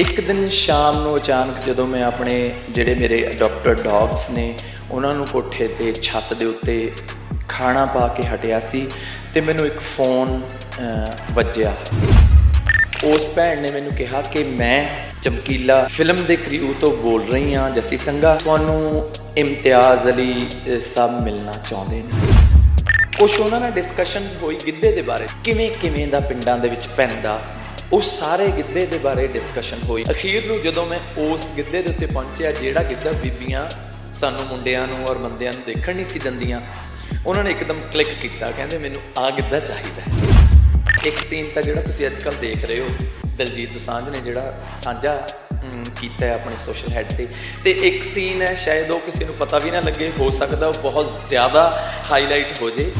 ਇੱਕ ਦਿਨ ਸ਼ਾਮ ਨੂੰ ਅਚਾਨਕ ਜਦੋਂ ਮੈਂ ਆਪਣੇ ਜਿਹੜੇ ਮੇਰੇ ਅਡਾਪਟਡ ਡੌਗਸ ਨੇ, ਉਹਨਾਂ ਨੂੰ ਕੋਠੇ ਤੇ ਛੱਤ ਦੇ ਉੱਤੇ ਖਾਣਾ ਪਾ ਕੇ ਹਟਿਆ ਸੀ ਤੇ ਮੈਨੂੰ ਇੱਕ ਫੋਨ ਵੱਜਿਆ। ਉਸ ਭੈਣ ਨੇ ਮੈਨੂੰ ਕਿਹਾ ਕਿ ਮੈਂ ਚਮਕੀਲਾ ਫਿਲਮ ਦੇ ਕ੍ਰਿਊ ਤੋਂ ਬੋਲ ਰਹੀ ਹਾਂ, ਜੱਸੀ ਸੰਘਾ। ਤੁਹਾਨੂੰ ਇਮਤਿਆਜ਼ ਅਲੀ ਸਭ ਮਿਲਣਾ ਚਾਹੁੰਦੇ ਨੇ। ਕੁਛ ਉਹਨਾਂ ਨਾਲ ਡਿਸਕਸ਼ਨਸ ਹੋਈ ਗਿੱਧੇ ਦੇ ਬਾਰੇ। ਕਿਵੇਂ ਕਿਵੇਂ ਦਾ ਪਿੰਡਾਂ ਦੇ ਵਿੱਚ ਪੈਂਦਾ ਉਹ ਸਾਰੇ ਗਿੱਧੇ ਦੇ ਬਾਰੇ ਡਿਸਕਸ਼ਨ ਹੋਈ। ਅਖੀਰ ਨੂੰ ਜਦੋਂ ਮੈਂ ਉਸ ਗਿੱਧੇ ਦੇ ਉੱਤੇ ਪਹੁੰਚਿਆ, ਜਿਹੜਾ ਗਿੱਧਾ ਬੀਬੀਆਂ ਸਾਨੂੰ ਮੁੰਡਿਆਂ ਨੂੰ ਔਰ ਮੰਦਿਆਂ ਨੂੰ ਦੇਖਣ ਨਹੀਂ ਸੀ ਦਿੰਦੀਆਂ, ਉਹਨਾਂ ਨੇ ਇੱਕਦਮ ਕਲਿੱਕ ਕੀਤਾ, ਕਹਿੰਦੇ ਮੈਨੂੰ ਆ ਗਿੱਧਾ ਚਾਹੀਦਾ ਹੈ। ਇੱਕ ਸੀਨ ਤਾਂ ਜਿਹੜਾ ਤੁਸੀਂ ਅੱਜ ਕੱਲ ਦੇਖ ਰਹੇ ਹੋ, ਦਲਜੀਤ ਦੋਸਾਂਝ ਨੇ ਜਿਹੜਾ ਸਾਂਝਾ ਕੀਤਾ ਹੈ ਆਪਣੇ ਸੋਸ਼ਲ ਹੈਡ ਤੇ। ਤੇ ਇੱਕ ਸੀਨ ਹੈ, ਸ਼ਾਇਦ ਉਹ ਕਿਸੇ ਨੂੰ ਪਤਾ ਵੀ ਨਾ ਲੱਗੇ, ਹੋ ਸਕਦਾ ਉਹ ਬਹੁਤ ਜ਼ਿਆਦਾ ਹਾਈਲਾਈਟ ਹੋ ਜੇ।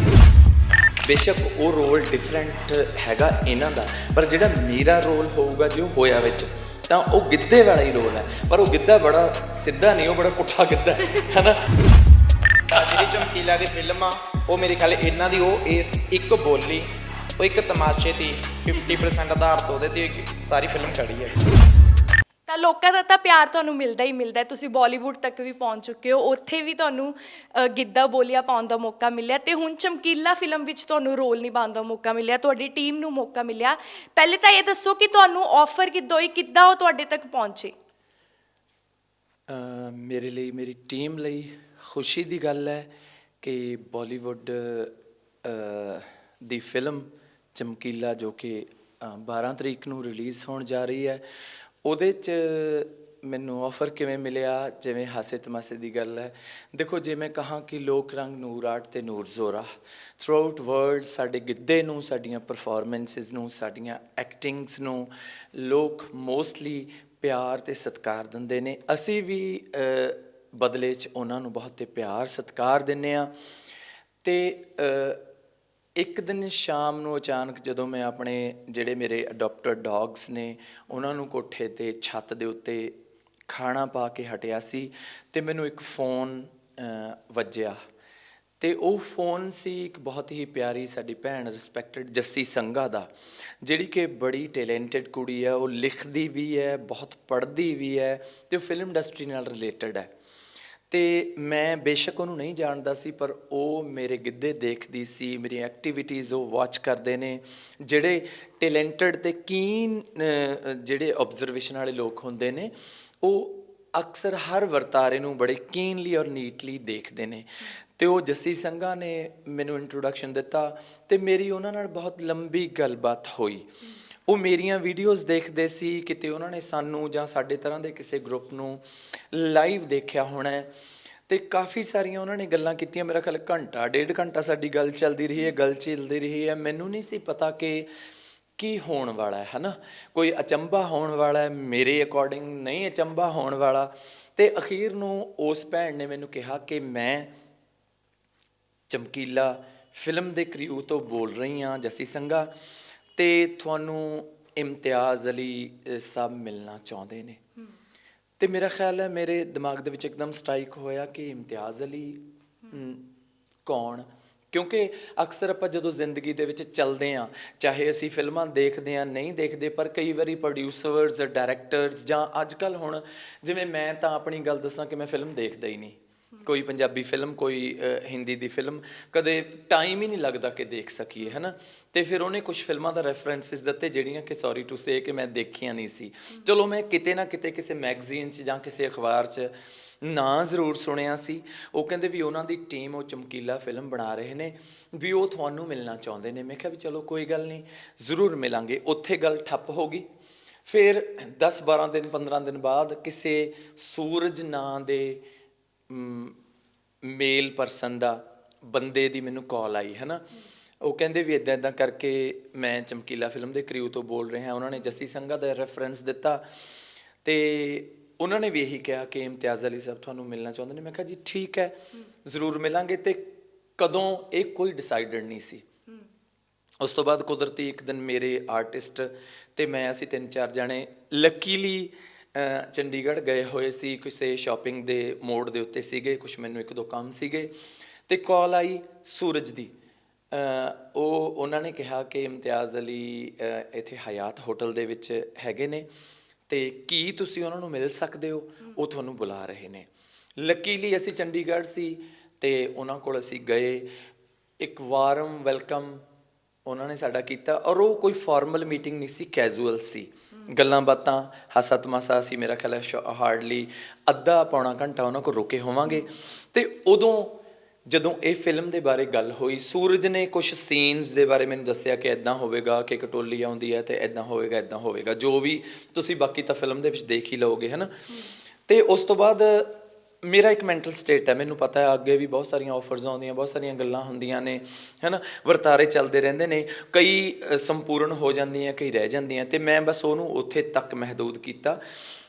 ਬੇਸ਼ੱਕ ਉਹ ਰੋਲ ਡਿਫਰੈਂਟ ਹੈਗਾ ਇਹਨਾਂ ਦਾ, ਪਰ ਜਿਹੜਾ ਮੇਰਾ ਰੋਲ ਹੋਊਗਾ ਜੋ ਹੋਇਆ ਵਿੱਚ, ਤਾਂ ਉਹ ਗਿੱਧੇ ਵਾਲਾ ਹੀ ਰੋਲ ਹੈ। ਪਰ ਉਹ ਗਿੱਧਾ ਬੜਾ ਸਿੱਧਾ ਨਹੀਂ, ਉਹ ਬੜਾ ਪੁੱਠਾ ਗਿੱਧਾ ਹੈ, ਹੈਨਾ? ਆਹ ਜਿਹੜੀ ਚਮਕੀਲਾ ਦੀ ਫਿਲਮ ਆ, ਉਹ ਮੇਰੇ ਖਿਆਲ ਇਹਨਾਂ ਦੀ, ਉਹ ਇਸ ਇੱਕ ਬੋਲੀ, ਉਹ ਇੱਕ ਤਮਾਸ਼ੇ ਦੀ 50% ਆਧਾਰ ਤੋਂ ਉਹਦੇ ਤੇ ਸਾਰੀ ਫਿਲਮ ਖੜੀ ਹੈ। ਲੋਕਾਂ ਦਾ ਤਾਂ ਪਿਆਰ ਤੁਹਾਨੂੰ ਮਿਲਦਾ ਹੀ ਮਿਲਦਾ ਹੈ। ਤੁਸੀਂ ਬਾਲੀਵੁੱਡ ਤੱਕ ਵੀ ਪਹੁੰਚ ਚੁੱਕੇ ਹੋ। ਉੱਥੇ ਵੀ ਤੁਹਾਨੂੰ ਅ, ਗਿੱਧਾ ਬੋਲੀਆਂ ਪਾਉਣ ਦਾ ਮੌਕਾ ਮਿਲਿਆ ਤੇ ਹੁਣ ਚਮਕੀਲਾ ਫਿਲਮ ਵਿੱਚ ਤੁਹਾਨੂੰ ਰੋਲ ਨਿਭਾਉਣ ਦਾ ਮੌਕਾ ਮਿਲਿਆ ਤੁਹਾਡੀ ਟੀਮ ਨੂੰ ਮੌਕਾ ਮਿਲਿਆ। ਪਹਿਲੇ ਤਾਂ ਇਹ ਦੱਸੋ ਕਿ ਤੁਹਾਨੂੰ ਆਫਰ ਕਿੱਦੋਂ ਹੋਈ ਕਿੱਦਾਂ ਉਹ ਤੁਹਾਡੇ ਤੱਕ ਪਹੁੰਚੇ? ਅਹ ਮੇਰੇ ਲਈ ਮੇਰੀ ਟੀਮ ਲਈ ਖੁਸ਼ੀ ਦੀ ਗੱਲ ਹੈ ਕਿ ਬਾਲੀਵੁੱਡ ਅਹ, ਦੀ ਫਿਲਮ ਚਮਕੀਲਾ ਜੋ ਕਿ ਅਹ, 12 ਤਰੀਕ ਨੂੰ ਰਿਲੀਜ਼ ਹੋਣ ਜਾ ਰਹੀ ਹੈ। ਉਹਦੇ 'ਚ ਮੈਨੂੰ ਆਫਰ ਕਿਵੇਂ ਮਿਲਿਆ? ਜਿਵੇਂ ਹਾਸੇ ਤਮਾਸੇ ਦੀ ਗੱਲ ਹੈ। ਦੇਖੋ, ਜੇ ਮੈਂ ਕਹਾਂ ਕਿ ਲੋਕ ਰੰਗ ਨੂਰ ਆਰਟ ਤੇ ਨੂਰ ਜ਼ੋਰਾ ਥਰੂਆਊਟ ਵਰਲਡ ਸਾਡੇ ਗਿੱਧੇ ਨੂੰ, ਸਾਡੀਆਂ ਪਰਫਾਰਮੈਂਸਸ ਨੂੰ, ਸਾਡੀਆਂ ਐਕਟਿੰਗਸ ਨੂੰ ਲੋਕ ਮੋਸਟਲੀ ਪਿਆਰ ਤੇ ਸਤਿਕਾਰ ਦਿੰਦੇ ਨੇ। ਅਸੀਂ ਵੀ ਬਦਲੇ 'ਚ ਉਹਨਾਂ ਨੂੰ ਬਹੁਤ ਤੇ ਪਿਆਰ, ਸਤਿਕਾਰ ਦਿੰਨੇ ਆ ਤੇ ਇੱਕ ਦਿਨ ਸ਼ਾਮ ਨੂੰ ਅਚਾਨਕ ਜਦੋਂ ਮੈਂ ਆਪਣੇ ਜਿਹੜੇ ਮੇਰੇ ਅਡਾਪਟਡ ਡੌਗਸ ਨੇ, ਉਹਨਾਂ ਨੂੰ ਕੋਠੇ ਤੇ ਛੱਤ ਦੇ ਉੱਤੇ ਖਾਣਾ ਪਾ ਕੇ ਹਟਿਆ ਸੀ ਤੇ ਮੈਨੂੰ ਇੱਕ ਫੋਨ ਵੱਜਿਆ। ਤੇ ਉਹ ਫੋਨ ਸੀ ਇੱਕ ਬਹੁਤ ਹੀ ਪਿਆਰੀ ਸਾਡੀ ਭੈਣ ਰਿਸਪੈਕਟਡ ਜੱਸੀ ਸੰਘਾ ਦਾ, ਜਿਹੜੀ ਕਿ ਬੜੀ ਟੈਲੈਂਟਡ ਕੁੜੀ ਹੈ, ਉਹ ਲਿਖਦੀ ਵੀ ਹੈ, ਬਹੁਤ ਪੜ੍ਹਦੀ ਵੀ ਹੈ ਤੇ ਉਹ ਫਿਲਮ ਇੰਡਸਟਰੀ ਨਾਲ ਰਿਲੇਟਡ ਹੈ। ਤੇ ਮੈਂ ਬੇਸ਼ੱਕ ਉਹਨੂੰ ਨਹੀਂ ਜਾਣਦਾ ਸੀ, ਪਰ ਉਹ ਮੇਰੇ ਗਿੱਧੇ ਦੇਖਦੀ ਸੀ ਮੇਰੀ ਐਕਟੀਵਿਟੀਜ਼ ਉਹ ਵਾਚ ਕਰਦੇ ਨੇ, ਜਿਹੜੇ ਟੈਲੈਂਟਡ ਤੇ ਕੀਨ ਜਿਹੜੇ ਆਬਜ਼ਰਵੇਸ਼ਨ ਵਾਲੇ ਲੋਕ ਹੁੰਦੇ ਨੇ, ਉਹ ਅਕਸਰ ਹਰ ਵਰਤਾਰੇ ਨੂੰ ਬੜੇ ਕੀਨਲੀ ਔਰ ਨੀਟਲੀ ਦੇਖਦੇ ਨੇ। ਤੇ ਉਹ ਜੱਸੀ ਸੰਘਾ ਨੇ ਮੈਨੂੰ ਇੰਟਰੋਡਕਸ਼ਨ ਦਿੱਤਾ ਤੇ ਮੇਰੀ ਉਹਨਾਂ ਨਾਲ ਬਹੁਤ ਲੰਬੀ ਗੱਲਬਾਤ ਹੋਈ। ਉਹ ਮੇਰੀਆਂ ਵੀਡੀਓਜ਼ ਦੇਖਦੇ ਸੀ, ਕਿਤੇ ਉਹਨਾਂ ਨੇ ਸਾਨੂੰ ਜਾਂ ਸਾਡੇ ਤਰ੍ਹਾਂ ਦੇ ਕਿਸੇ ਗਰੁੱਪ ਨੂੰ ਲਾਈਵ ਦੇਖਿਆ ਹੋਣਾ ਹੈ। ਤੇ ਕਾਫੀ ਸਾਰੀਆਂ ਉਹਨਾਂ ਨੇ ਗੱਲਾਂ ਕੀਤੀਆਂ। ਮੇਰਾ ਖਿਆਲ ਘੰਟਾ, ਡੇਢ ਘੰਟਾ ਸਾਡੀ ਗੱਲ ਚੱਲਦੀ ਰਹੀ ਹੈ, ਗੱਲ ਚੱਲਦੀ ਰਹੀ ਹੈ। ਮੈਨੂੰ ਨਹੀਂ ਸੀ ਪਤਾ ਕਿ ਕੀ ਹੋਣ ਵਾਲਾ ਹੈ, ਹਨਾ? ਕੋਈ ਅਚੰਭਾ ਹੋਣ ਵਾਲਾ ਹੈ, ਮੇਰੇ ਅਕੋਰਡਿੰਗ ਨਹੀਂ ਅਚੰਭਾ ਹੋਣ ਵਾਲਾ। ਤੇ ਅਖੀਰ ਨੂੰ ਉਸ ਭੈਣ ਨੇ ਮੈਨੂੰ ਕਿਹਾ ਕਿ ਮੈਂ ਚਮਕੀਲਾ ਫਿਲਮ ਦੇ ਕ੍ਰਿਊ ਤੋਂ ਬੋਲ ਰਹੀ ਹਾਂ, ਜੱਸੀ ਸੰਘਾ। ਤੇ ਤੁਹਾਨੂੰ ਇਮਤਿਆਜ਼ ਅਲੀ ਸਾਹਿਬ ਮਿਲਣਾ ਚਾਹੁੰਦੇ ਨੇ। ਤੇ ਮੇਰਾ ਖਿਆਲ ਹੈ ਮੇਰੇ ਦਿਮਾਗ ਦੇ ਵਿੱਚ ਇੱਕਦਮ ਸਟ੍ਰਾਈਕ ਹੋਇਆ ਕਿ ਇਮਤਿਆਜ਼ ਅਲੀ ਕੌਣ? ਕਿਉਂਕਿ ਅਕਸਰ ਆਪਾਂ ਜਦੋਂ ਜ਼ਿੰਦਗੀ ਦੇ ਵਿੱਚ ਚੱਲਦੇ ਆ ਚਾਹੇ ਅਸੀਂ ਫਿਲਮਾਂ ਦੇਖਦੇ ਆ ਨਹੀਂ ਦੇਖਦੇ ਪਰ ਕਈ ਵਾਰੀ ਪ੍ਰੋਡਿਊਸਰਸ ਡਾਇਰੈਕਟਰਸ ਜਾਂ ਅੱਜਕੱਲ ਹੁਣ ਜਿਵੇਂ ਮੈਂ ਤਾਂ ਆਪਣੀ ਗੱਲ ਦੱਸਾਂ ਕਿ ਮੈਂ ਫਿਲਮ ਦੇਖਦਾ ਹੀ ਨਹੀਂ। ਕੋਈ ਪੰਜਾਬੀ ਫਿਲਮ ਕੋਈ ਹਿੰਦੀ ਦੀ ਫਿਲਮ ਕਦੇ ਟਾਈਮ ਹੀ ਨਹੀਂ ਲੱਗਦਾ ਕਿ ਦੇਖ ਸਕੀਏ, ਹੈਨਾ? ਤੇ ਫਿਰ ਉਹਨੇ ਕੁਝ ਫਿਲਮਾਂ ਦਾ ਰੈਫਰੈਂਸਸ ਦਿੱਤੇ ਜਿਹੜੀਆਂ ਕਿ ਸੌਰੀ ਟੂ ਸੇ ਕਿ ਮੈਂ ਦੇਖੀਆਂ ਨਹੀਂ ਸੀ। ਚਲੋ ਮੈਂ ਕਿਤੇ ਨਾ ਕਿਤੇ ਕਿਸੇ ਮੈਗਜ਼ੀਨ 'ਚ ਜਾਂ ਕਿਸੇ ਅਖਬਾਰ 'ਚ ਨਾਂ ਜ਼ਰੂਰ ਸੁਣਿਆ ਸੀ। ਉਹ ਕਹਿੰਦੇ ਵੀ ਉਹਨਾਂ ਦੀ ਟੀਮ ਉਹ ਚਮਕੀਲਾ ਫਿਲਮ ਬਣਾ ਰਹੇ ਨੇ, ਵੀ ਉਹ ਤੁਹਾਨੂੰ ਮਿਲਣਾ ਚਾਹੁੰਦੇ ਨੇ। ਮੈਂ ਕਿਹਾ ਵੀ ਚਲੋ ਕੋਈ ਗੱਲ ਨਹੀਂ, ਜ਼ਰੂਰ ਮਿਲਾਂਗੇ। ਉੱਥੇ ਗੱਲ ਠੱਪ ਹੋ ਗਈ। ਫਿਰ 10 12 ਦਿਨ 15 ਦਿਨ ਬਾਅਦ ਕਿਸੇ ਸੂਰਜ ਨਾਂ ਦੇ ਮੇਲ ਪਰਸਨ ਦਾ ਬੰਦੇ ਦੀ ਮੈਨੂੰ ਕਾਲ ਆਈ ਹੈ ਨਾ ਉਹ ਕਹਿੰਦੇ ਵੀ ਇਦਾਂ ਇਦਾਂ ਕਰਕੇ ਮੈਂ ਚਮਕੀਲਾ ਫਿਲਮ ਦੇ ਕ੍ਰਿਊ ਤੋਂ ਬੋਲ ਰਿਹਾ, ਉਹਨਾਂ ਨੇ ਜੱਸੀ ਸੰਘਾ ਦਾ ਰੈਫਰੈਂਸ ਦਿੱਤਾ ਤੇ ਉਹਨਾਂ ਨੇ ਵੀ ਇਹੀ ਕਿਹਾ ਕਿ ਇਮਤਿਆਜ਼ ਅਲੀ ਸਾਹਿਬ ਤੁਹਾਨੂੰ ਮਿਲਣਾ ਚਾਹੁੰਦੇ ਨੇ। ਮੈਂ ਕਿਹਾ ਜੀ ਠੀਕ ਹੈ, ਜ਼ਰੂਰ ਮਿਲਾਂਗੇ ਤੇ ਕਦੋਂ ਇਹ ਕੋਈ ਡਿਸਾਈਡਡ ਨਹੀਂ ਸੀ। ਉਸ ਤੋਂ ਬਾਅਦ ਕੁਦਰਤੀ ਇੱਕ ਦਿਨ ਮੇਰੇ ਆਰਟਿਸਟ ਤੇ ਮੈਂ, ਅਸੀਂ ਤਿੰਨ ਚਾਰ ਜਣੇ ਲੱਕੀਲੀ ਚੰਡੀਗੜ੍ਹ ਗਏ ਹੋਏ ਸੀ, ਕਿਸੇ ਸ਼ਾਪਿੰਗ ਦੇ ਮੋੜ ਦੇ ਉੱਤੇ ਸੀਗੇ ਕੁਝ ਮੈਨੂੰ ਇੱਕ ਦੋ ਕੰਮ ਸੀਗੇ ਤੇ ਕਾਲ ਆਈ ਸੂਰਜ ਦੀ। ਉਹ, ਉਹਨਾਂ ਨੇ ਕਿਹਾ ਕਿ ਇਮਤਿਆਜ਼ ਅਲੀ ਇੱਥੇ ਹਯਾਤ ਹੋਟਲ ਦੇ ਵਿੱਚ ਹੈਗੇ ਨੇ ਤੇ ਕੀ ਤੁਸੀਂ ਉਹਨਾਂ ਨੂੰ ਮਿਲ ਸਕਦੇ ਹੋ? ਉਹ ਤੁਹਾਨੂੰ ਬੁਲਾ ਰਹੇ ਨੇ। ਲੱਕੀਲੀ ਅਸੀਂ ਚੰਡੀਗੜ੍ਹ ਸੀ ਤੇ ਉਹਨਾਂ ਕੋਲ ਅਸੀਂ ਗਏ। ਇੱਕ ਵਾਰਮ ਵੈਲਕਮ ਉਹਨਾਂ ਨੇ ਸਾਡਾ ਕੀਤਾ ਔਰ ਉਹ ਕੋਈ ਫਾਰਮਲ ਮੀਟਿੰਗ ਨਹੀਂ ਸੀ ਕੈਜੂਅਲ ਸੀ। ਗੱਲਾਂ ਬਾਤਾਂ ਹਾਸਾ ਤਮਾਸਾ ਸੀ, ਮੇਰਾ ਖਿਆਲ ਹੈ ਹਾਰਡਲੀ ਅੱਧਾ ਪੌਣਾ ਘੰਟਾ ਉਹਨਾਂ ਕੋਲ ਰੁਕੇ ਹੋਵਾਂਗੇ। ਤੇ ਉਦੋਂ ਜਦੋਂ ਇਹ ਫਿਲਮ ਦੇ ਬਾਰੇ ਗੱਲ ਹੋਈ, ਸੂਰਜ ਨੇ ਕੁਝ ਸੀਨਸ ਦੇ ਬਾਰੇ ਮੈਨੂੰ ਦੱਸਿਆ ਕਿ ਇਦਾਂ ਹੋਵੇਗਾ, ਕਿ ਕਟੋਲੀ ਆਉਂਦੀ ਹੈ ਤੇ ਇਦਾਂ ਹੋਵੇਗਾ ਇਦਾਂ ਹੋਵੇਗਾ। ਜੋ ਵੀ ਤੁਸੀਂ ਬਾਕੀ ਤਾਂ ਫਿਲਮ ਦੇ ਵਿੱਚ ਦੇਖ ਹੀ ਲਓਗੇ, ਹਨਾ? ਤੇ ਉਸ ਤੋਂ ਬਾਅਦ ਮੇਰਾ ਇੱਕ ਮੈਂਟਲ ਸਟੇਟ ਹੈ ਮੈਨੂੰ ਪਤਾ ਹੈ ਅੱਗੇ ਵੀ ਬਹੁਤ ਸਾਰੀਆਂ ਆਫਰਸ ਆਉਂਦੀਆਂ ਬਹੁਤ ਸਾਰੀਆਂ ਗੱਲਾਂ ਹੁੰਦੀਆਂ ਨੇ ਹੈਨਾ? ਵਰਤਾਰੇ ਚੱਲਦੇ ਰਹਿੰਦੇ ਨੇ ਕਈ ਅ, ਸੰਪੂਰਨ ਹੋ ਜਾਂਦੀਆਂ ਕਈ ਰਹਿ ਜਾਂਦੀਆਂ ਤੇ ਮੈਂ ਬਸ ਉਹਨੂੰ ਉੱਥੇ ਤੱਕ ਮਹਦੂਦ ਕੀਤਾ।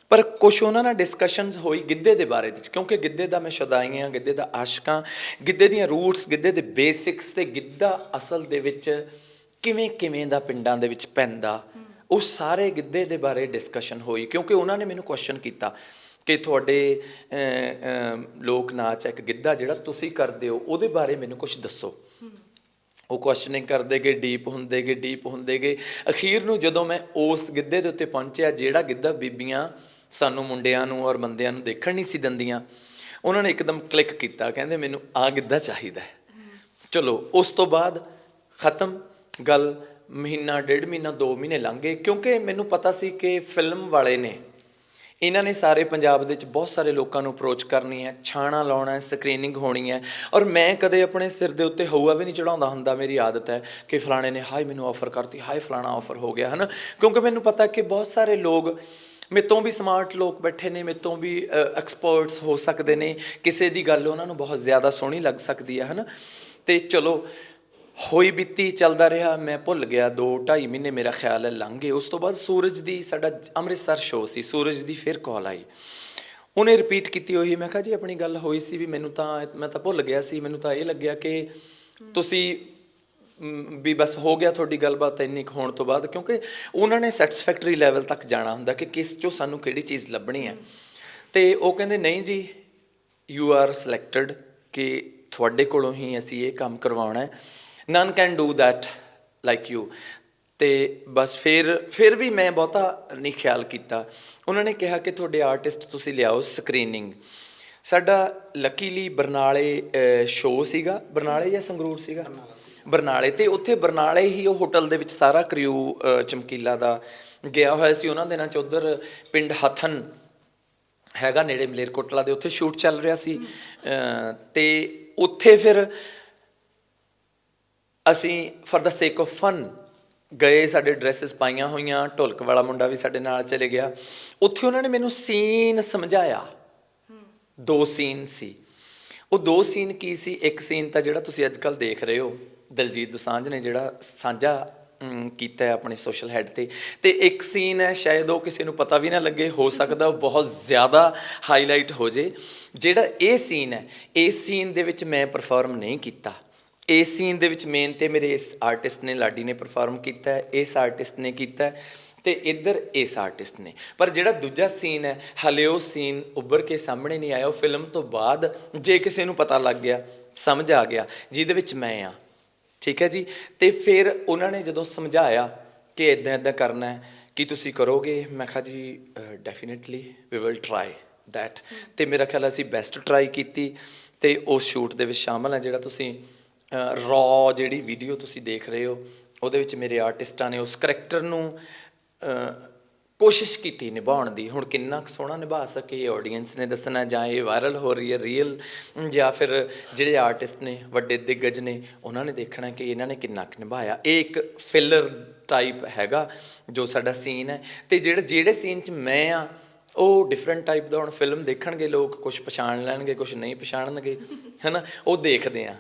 ਪਰ ਕੁਛ ਉਹਨਾਂ ਨਾਲ ਡਿਸਕਸ਼ਨਸ ਹੋਈ ਗਿੱਧੇ ਦੇ ਬਾਰੇ ਵਿੱਚ ਕਿਉਂਕਿ ਗਿੱਧੇ ਦਾ ਮੈਂ ਸ਼ੁਦਾਈ ਹਾਂ ਗਿੱਧੇ ਦਾ ਆਸ਼ਕਾਂ ਗਿੱਧੇ ਦੀਆਂ ਰੂਟਸ ਗਿੱਧੇ ਦੇ ਬੇਸਿਕਸ ਤੇ ਗਿੱਧਾ ਅਸਲ ਦੇ ਵਿੱਚ ਕਿਵੇਂ ਕਿਵੇਂ ਦਾ ਪਿੰਡਾਂ ਦੇ ਵਿੱਚ ਪੈਂਦਾ ਉਹ ਸਾਰੇ ਗਿੱਧੇ ਦੇ ਬਾਰੇ ਡਿਸਕਸ਼ਨ ਹੋਈ ਕਿਉਂਕਿ ਉਹਨਾਂ ਨੇ ਮੈਨੂੰ ਕੁਐਸਚਨ ਕੀਤਾ। ਕਿ ਤੁਹਾਡੇ ਲੋਕ ਨਾਚ ਇੱਕ ਗਿੱਧਾ ਜਿਹੜਾ ਤੁਸੀਂ ਕਰਦੇ ਹੋ, ਉਹਦੇ ਬਾਰੇ ਮੈਨੂੰ ਕੁਝ ਦੱਸੋ। ਉਹ ਕੁਐਸਚਨਿੰਗ ਕਰਦੇਗੇ ਡੀਪ ਹੁੰਦੇ ਹੁੰਦੇਗੇ ਡੀਪ ਹੁੰਦੇ ਹੁੰਦੇਗੇ ਅਖੀਰ ਨੂੰ ਜਦੋਂ ਮੈਂ ਉਸ ਗਿੱਧੇ ਦੇ ਉੱਤੇ ਪਹੁੰਚਿਆ, ਜਿਹੜਾ ਗਿੱਧਾ ਬੀਬੀਆਂ ਸਾਨੂੰ ਮੁੰਡਿਆਂ ਨੂੰ ਔਰ ਬੰਦਿਆਂ ਨੂੰ ਦੇਖਣ ਨਹੀਂ ਸੀ ਦਿੰਦੀਆਂ, ਉਹਨਾਂ ਨੇ ਇੱਕਦਮ ਕਲਿੱਕ ਕੀਤਾ, ਕਹਿੰਦੇ ਮੈਨੂੰ ਆ ਗਿੱਧਾ ਚਾਹੀਦਾ ਹੈ। ਚਲੋ, ਉਸ ਤੋਂ ਬਾਅਦ ਖਤਮ ਗੱਲ, ਮਹੀਨਾ, ਡੇਢ ਮਹੀਨਾ 2 ਮਹੀਨੇ ਲੰਘ ਗਏ, ਕਿਉਂਕਿ ਮੈਨੂੰ ਪਤਾ ਸੀ ਕਿ ਫਿਲਮ ਵਾਲੇ ਨੇ ਇਹਨਾਂ ਨੇ ਸਾਰੇ ਪੰਜਾਬ ਦੇ ਵਿੱਚ ਬਹੁਤ ਸਾਰੇ ਲੋਕਾਂ ਨੂੰ ਅਪਰੋਚ ਕਰਨੀ ਹੈ, ਛਾਣਾ ਲਾਉਣਾ ਹੈ ਸਕਰੀਨਿੰਗ ਹੋਣੀ ਹੈ। ਔਰ ਮੈਂ ਕਦੇ ਆਪਣੇ ਸਿਰ ਦੇ ਉੱਤੇ ਹਊਆ ਵੀ ਨਹੀਂ ਚੜਾਉਂਦਾ ਹੁੰਦਾ, ਮੇਰੀ ਆਦਤ ਹੈ ਕਿ ਫਲਾਣੇ ਨੇ ਹਾਈ ਮੈਨੂੰ ਆਫਰ ਕਰਤੀ ਹਾਈ ਫਲਾਣਾ ਆਫਰ ਹੋ ਗਿਆ, ਹਨਾ? ਕਿਉਂਕਿ ਮੈਨੂੰ ਪਤਾ ਕਿ ਬਹੁਤ ਸਾਰੇ ਲੋਕ ਮੇਤੋਂ ਵੀ ਸਮਾਰਟ ਲੋਕ ਬੈਠੇ ਨੇ ਮੇਤੋਂ ਵੀ ਐਕਸਪਰਟਸ ਹੋ ਸਕਦੇ ਨੇ। ਕਿਸੇ ਦੀ ਗੱਲ ਉਹਨਾਂ ਨੂੰ ਬਹੁਤ ਜ਼ਿਆਦਾ ਸੋਹਣੀ ਲੱਗ ਸਕਦੀ ਹੈ, ਹਨਾ? ਤੇ ਚਲੋ ਹੋਈ ਬੀਤੀ ਚੱਲਦਾ ਰਿਹਾ, ਮੈਂ ਭੁੱਲ ਗਿਆ 2 2.5 ਮਹੀਨੇ ਮੇਰਾ ਖਿਆਲ ਹੈ ਲੰਘ ਗਏ। ਉਸ ਤੋਂ ਬਾਅਦ ਸੂਰਜ ਦੀ ਸਾਡਾ ਅੰਮ੍ਰਿਤਸਰ ਸ਼ੋਅ ਸੀ, ਸੂਰਜ ਦੀ ਫਿਰ ਕਾਲ ਆਈ। ਉਹਨੇ ਰਿਪੀਟ ਕੀਤੀ ਹੋਈ ਮੈਂ ਕਿਹਾ ਜੀ ਆਪਣੀ ਗੱਲ ਹੋਈ ਸੀ ਵੀ ਮੈਨੂੰ ਤਾਂ, ਮੈਂ ਤਾਂ ਭੁੱਲ ਗਿਆ ਸੀ, ਮੈਨੂੰ ਤਾਂ ਇਹ ਲੱਗਿਆ ਕਿ ਤੁਸੀਂ ਵੀ ਬਸ ਹੋ ਗਿਆ ਤੁਹਾਡੀ ਗੱਲਬਾਤ ਇੰਨੀ ਕੁ ਹੋਣ ਤੋਂ ਬਾਅਦ, ਕਿਉਂਕਿ ਉਹਨਾਂ ਨੇ ਸੈਟੀਸਫੈਕਟਰੀ ਲੈਵਲ ਤੱਕ ਜਾਣਾ ਹੁੰਦਾ ਕਿ ਕਿਸ ਚੋਂ ਸਾਨੂੰ ਕਿਹੜੀ ਚੀਜ਼ ਲੱਭਣੀ ਹੈ। ਤੇ ਉਹ ਕਹਿੰਦੇ, ਨਹੀਂ ਜੀ ਯੂ ਆਰ ਸਿਲੈਕਟਡ ਕਿ ਤੁਹਾਡੇ ਕੋਲੋਂ ਹੀ ਅਸੀਂ ਇਹ ਕੰਮ ਕਰਵਾਉਣਾ ਹੈ। None can do that like you ਤੇ ਬਸ ਫਿਰ ਫਿਰ ਵੀ ਮੈਂ ਬਹੁਤਾ ਨਹੀਂ ਖਿਆਲ ਕੀਤਾ। ਉਹਨਾਂ ਨੇ ਕਿਹਾ ਕਿ ਤੁਹਾਡੇ ਆਰਟਿਸਟ ਤੁਸੀਂ ਲਿਆਓ ਸਕਰੀਨਿੰਗ ਸਾਡਾ ਲੱਕੀਲੀ ਬਰਨਾਲੇ ਸ਼ੋਅ ਸੀਗਾ। ਬਰਨਾਲੇ ਜਾਂ ਸੰਗਰੂਰ ਸੀਗਾ? ਬਰਨਾਲੇ। ਤੇ ਉੱਥੇ ਬਰਨਾਲੇ ਹੀ ਉਹ ਹੋਟਲ ਦੇ ਵਿੱਚ ਸਾਰਾ ਕਰਿਊ ਚਮਕੀਲਾ ਦਾ ਗਿਆ ਹੋਇਆ ਸੀ। ਉਹਨਾਂ ਦਿਨਾਂ ਚ ਉਧਰ ਪਿੰਡ ਹਥਨ ਹੈਗਾ ਨੇੜੇ ਮਲੇਰਕੋਟਲਾ ਦੇ। ਉੱਥੇ ਸ਼ੂਟ ਚੱਲ ਰਿਹਾ ਸੀ। ਅਹ, ਤੇ ਉੱਥੇ ਫਿਰ ਅਸੀਂ ਫॉर ਦਾ ਸੇਕ of ਫਨ ਗਏ, ਸਾਡੇ ਡਰੈਸਸ ਪਾਈਆਂ ਹੋਈਆਂ, ਢੋਲਕ ਵਾਲਾ ਮੁੰਡਾ ਵੀ ਸਾਡੇ ਨਾਲ ਚਲੇ ਗਿਆ। ਉੱਥੇ ਉਹਨਾਂ ਨੇ ਮੈਨੂੰ ਸੀਨ ਸਮਝਾਇਆ। ਦੋ ਸੀਨ ਸੀ। ਉਹ ਦੋ ਸੀਨ ਕੀ ਸੀ? ਇੱਕ ਸੀਨ ਤਾਂ ਜਿਹੜਾ ਤੁਸੀਂ ਅੱਜ ਕੱਲ ਦੇਖ ਰਹੇ ਹੋ, ਦਲਜੀਤ ਦੁਸਾਂਝ ਨੇ ਜਿਹੜਾ ਸਾਂਝਾ ਕੀਤਾ ਹੈ ਆਪਣੇ ਸੋਸ਼ਲ ਹੈਡ ਤੇ। ਤੇ ਇੱਕ ਸੀਨ ਹੈ, ਸ਼ਾਇਦ ਉਹ ਕਿਸੇ ਨੂੰ ਪਤਾ ਵੀ ਨਾ ਲੱਗੇ, ਹੋ ਸਕਦਾ ਉਹ ਬਹੁਤ ਜ਼ਿਆਦਾ ਹਾਈਲਾਈਟ ਹੋ ਜੇ। ਜਿਹੜਾ ਇਹ ਸੀਨ ਹੈ ਇਸ ਸੀਨ ਦੇ ਵਿੱਚ ਮੈਂ ਪਰਫਾਰਮ ਨਹੀਂ ਕੀਤਾ। ਇਸ ਸੀਨ ਦੇ ਵਿੱਚ ਮੇਨ ਤੇ ਮੇਰੇ ਇਸ ਆਰਟਿਸਟ ਨੇ, ਲਾਡੀ ਨੇ ਪਰਫਾਰਮ ਕੀਤਾ ਹੈ, ਇਸ ਆਰਟਿਸਟ ਨੇ ਕੀਤਾ ਹੈ ਤੇ ਇੱਧਰ ਇਸ ਆਰਟਿਸਟ ਨੇ। ਪਰ ਜਿਹੜਾ ਦੂਜਾ ਸੀਨ ਹੈ, ਹਲੇ ਉਹ ਸੀਨ ਉੱਭਰ ਕੇ ਸਾਹਮਣੇ ਨਹੀਂ ਆਇਆ, ਉਹ ਫਿਲਮ ਤੋਂ ਬਾਅਦ ਜੇ ਕਿਸੇ ਨੂੰ ਪਤਾ ਲੱਗ ਗਿਆ, ਸਮਝ ਆ ਗਿਆ, ਜਿਹਦੇ ਵਿੱਚ ਮੈਂ ਆ ਠੀਕ ਹੈ ਜੀ? ਤੇ ਫਿਰ ਉਹਨਾਂ ਨੇ ਜਦੋਂ ਸਮਝਾਇਆ ਕਿ ਇਦਾਂ ਇਦਾਂ ਕਰਨਾ ਹੈ, ਕੀ ਤੁਸੀਂ ਕਰੋਗੇ? ਮੈਂ ਕਿਹਾ ਜੀ definitely we will try that ਤੇ ਮੇਰਾ ਖਿਆਲ ਅਸੀਂ ਬੈਸਟ ਟਰਾਈ ਕੀਤੀ ਤੇ ਉਸ ਸ਼ੂਟ ਦੇ ਵਿੱਚ ਸ਼ਾਮਲ ਹੈ ਜਿਹੜਾ ਤੁਸੀਂ ਰॉ ਜਿਹੜੀ ਵੀਡੀਓ ਤੁਸੀਂ ਦੇਖ ਰਹੇ ਹੋ, ਉਹਦੇ ਵਿੱਚ ਮੇਰੇ ਆਰਟਿਸਟਾਂ ਨੇ ਉਸ ਕਰੈਕਟਰ ਨੂੰ ਕੋਸ਼ਿਸ਼ ਕੀਤੀ ਨਿਭਾਉਣ ਦੀ। ਹੁਣ ਕਿੰਨਾ ਕੁ ਸੋਹਣਾ ਨਿਭਾ ਸਕੇ ਆਡੀਅנס ਨੇ ਦੱਸਣਾ, ਜਾਂ ਇਹ ਵਾਇਰਲ ਹੋ ਰਹੀ ਹੈ ਰੀਅਲ ਜਾਂ ਫਿਰ ਜਿਹੜੇ ਆਰਟਿਸਟ ਨੇ, ਵੱਡੇ ਦਿੱਗਜ ਨੇ, ਉਹਨਾਂ ਨੇ ਦੇਖਣਾ ਕਿ ਇਹਨਾਂ ਨੇ ਕਿੰਨਾ ਕੁ ਨਿਭਾਇਆ। ਇਹ ਇੱਕ ਫਿਲਰ ਟਾਈਪ ਹੈਗਾ ਜੋ ਸਾਡਾ ਸੀਨ ਹੈ। ਤੇ ਜਿਹੜੇ ਜਿਹੜੇ ਸੀਨ 'ਚ ਮੈਂ ਆ, ਉਹ ਡਿਫਰੈਂਟ ਟਾਈਪ ਦਾ ਹੁਣ ਫਿਲਮ ਦੇਖਣਗੇ ਲੋਕ ਕੁਝ ਪਛਾਣ ਲੈਣਗੇ ਕੁਝ ਨਹੀਂ ਪਛਾਣਨਗੇ, ਹੈਨਾ? ਉਹ ਦੇਖਦੇ ਆ।